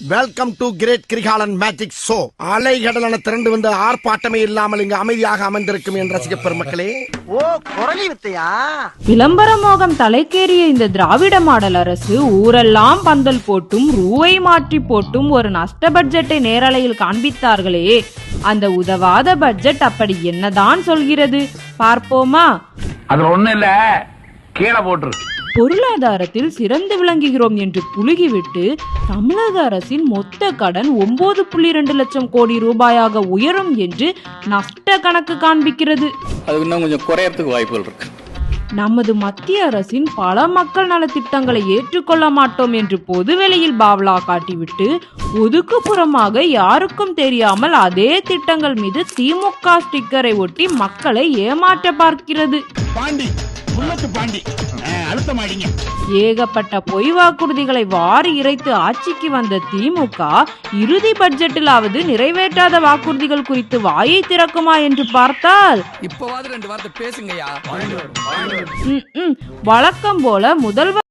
Welcome to great Kirikalan magic show அலைகடலான திரண்டு வந்து ஆர்ப்பாட்டமே இல்லாமல் இங்கு அமைதியாக அமர்ந்திருக்கும் என் ரசிக பெருமக்களே. ஓ குரலி வித்தையா? விளம்பர மோகம் தலைக்கேறிய இந்த திராவிட மாடல் அரசு ஊரெல்லாம் பந்தல் போட்டும் ரூவை மாற்றி போட்டும் ஒரு நஷ்ட பட்ஜெட்டை நேரலையில் காண்பித்தார்களே. அந்த உதவாத பட்ஜெட் அப்படி என்னதான் சொல்கிறது? பார்ப்போமா? அதுல ஒண்ணும் இல்ல. கீழே போட்டுரு. பொருளாதாரத்தில் சிறந்து விளங்குகிறோம் என்று புழுகிவிட்டு தமிழக அரசின் மொத்த கடன் ஒன்பது புள்ளி இரண்டு லட்சம் கோடி ரூபாயாக உயரும் என்று நஷ்ட கணக்கு காண்பிக்கிறது. அது இன்னும் கொஞ்சம் குறையறதுக்கு வாய்ப்புகள் இருக்கு. நமது மத்திய அரசின் பல மக்கள் நலத்திட்டங்களை ஏற்றுக்கொள்ள மாட்டோம் என்று பொதுவெளியில் பாவ்லா காட்டிவிட்டு ஒதுக்குப்புறமாக யாருக்கும் தெரியாமல் அதே திட்டங்கள் மீது திமுக ஸ்டிக்கரை ஒட்டி மக்களை ஏமாற்ற பார்க்கிறது. பாண்டி. புல்லட்டு பாண்டி அழுத்தமாடிங்க ஏகப்பட்ட பொய் வாக்குறுதிகளை வாரி இறைத்து ஆட்சிக்கு வந்த திமுக இறுதி பட்ஜெட்டிலாவது நிறைவேற்றாத வாக்குறுதிகள் குறித்து வாயை திறக்குமா என்று பார்த்தால் இப்பவாது ரெண்டு வார்த்தை பேசுங்கய்யா. ம், ம், வழக்கம் போல முதல்வர்